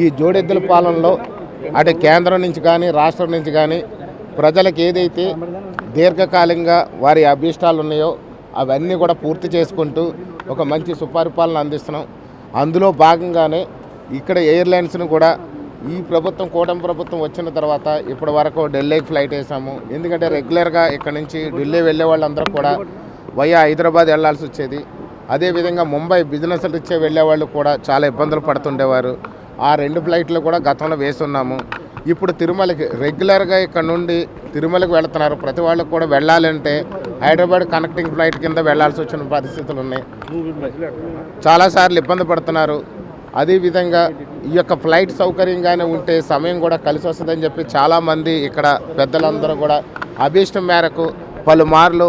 ఈ జోడెద్దుల పాలనలో అటు కేంద్రం నుంచి కానీ రాష్ట్రం నుంచి కానీ ప్రజలకు ఏదైతే దీర్ఘకాలికంగా వారి అభీష్టాలు ఉన్నాయో అవన్నీ కూడా పూర్తి చేసుకుంటూ ఒక మంచి సుపరిపాలన అందిస్తున్నాం. అందులో భాగంగానే ఇక్కడ ఎయిర్లైన్స్ను కూడా ఈ ప్రభుత్వం కూటమి ప్రభుత్వం వచ్చిన తర్వాత ఇప్పటి వరకు ఢిల్లీకి ఫ్లైట్ వేసాము. ఎందుకంటే రెగ్యులర్గా ఇక్కడ నుంచి ఢిల్లీ వెళ్ళే వాళ్ళందరూ కూడా వయా హైదరాబాద్ వెళ్ళాల్సి వచ్చేది. అదేవిధంగా ముంబై బిజినెస్ రీత్యా వెళ్ళే వాళ్ళు కూడా చాలా ఇబ్బందులు పడుతుండేవారు. ఆ రెండు ఫ్లైట్లు కూడా గతంలో వేసున్నాము. ఇప్పుడు తిరుమలకి రెగ్యులర్గా ఇక్కడ నుండి తిరుమలకి వెళ్తున్నారు. ప్రతి వాళ్ళకి కూడా వెళ్ళాలంటే హైదరాబాద్ కనెక్టింగ్ ఫ్లైట్ కింద వెళ్ళాల్సి వచ్చిన పరిస్థితులు ఉన్నాయి. చాలాసార్లు ఇబ్బంది పడుతున్నారు. అదేవిధంగా ఈ యొక్క ఫ్లైట్ సౌకర్యంగానే ఉంటే సమయం కూడా కలిసి వస్తుందని చెప్పి చాలామంది ఇక్కడ పెద్దలందరూ కూడా అభీష్టం మేరకు పలుమార్లు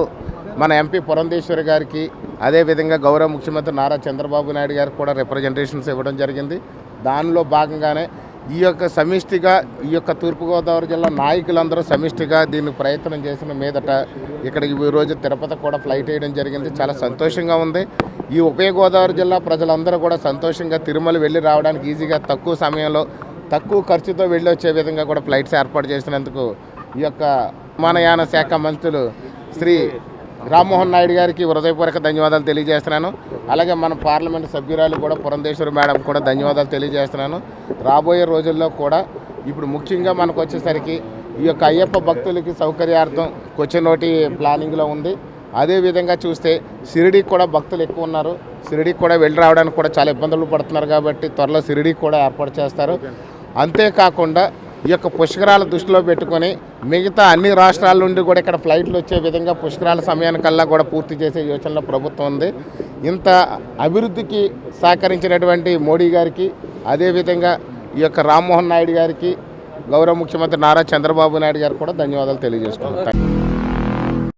మన ఎంపీ పురంధేశ్వరి గారికి అదేవిధంగా గౌరవ ముఖ్యమంత్రి నారా చంద్రబాబు నాయుడు గారికి కూడా రిప్రజెంటేషన్స్ ఇవ్వడం జరిగింది. దానిలో భాగంగానే ఈ యొక్క సమిష్టిగా ఈ యొక్క తూర్పుగోదావరి జిల్లా నాయకులందరూ సమిష్టిగా దీన్ని ప్రయత్నం చేసిన మీదట ఇక్కడికి ఈ రోజు తిరుపతి కూడా ఫ్లైట్ వేయడం జరిగింది. చాలా సంతోషంగా ఉంది. ఈ ఉభయ గోదావరి జిల్లా ప్రజలందరూ కూడా సంతోషంగా తిరుమల వెళ్ళి రావడానికి ఈజీగా తక్కువ సమయంలో తక్కువ ఖర్చుతో వెళ్ళి వచ్చే విధంగా కూడా ఫ్లైట్స్ ఏర్పాటు చేసినందుకు ఈ యొక్క విమానయాన శాఖ మంత్రులు శ్రీ రామ్మోహన్ నాయుడు గారికి హృదయపూర్వక ధన్యవాదాలు తెలియజేస్తున్నాను. అలాగే మన పార్లమెంట్ సభ్యురాలు కూడా పురంధేశ్వరి మేడం కూడా ధన్యవాదాలు తెలియజేస్తున్నాను. రాబోయే రోజుల్లో కూడా ఇప్పుడు ముఖ్యంగా మనకు వచ్చేసరికి ఈ యొక్క అయ్యప్ప భక్తులకి సౌకర్యార్థం కొచ్చినోటి ప్లానింగ్లో ఉంది. అదేవిధంగా చూస్తే షిరిడీకి కూడా భక్తులు ఎక్కువ ఉన్నారు. షిరిడీకి కూడా వెళ్ళి రావడానికి కూడా చాలా ఇబ్బందులు పడుతున్నారు కాబట్టి త్వరలో షిరిడీకి కూడా ఏర్పాటు చేస్తారు. అంతేకాకుండా ఈ యొక్క పుష్కరాల దృష్టిలో పెట్టుకొని మిగతా అన్ని రాష్ట్రాల నుండి కూడా ఇక్కడ ఫ్లైట్లు వచ్చే విధంగా పుష్కరాల సమయానికల్లా కూడా పూర్తి చేసే యోచనలో ప్రభుత్వం ఉంది. ఇంత అభివృద్ధికి సహకరించినటువంటి మోడీ గారికి అదేవిధంగా ఈ యొక్క రామ్మోహన్ నాయుడు గారికి గౌరవ ముఖ్యమంత్రి నారా చంద్రబాబు నాయుడు గారికి కూడా ధన్యవాదాలు తెలియజేసుకున్నాను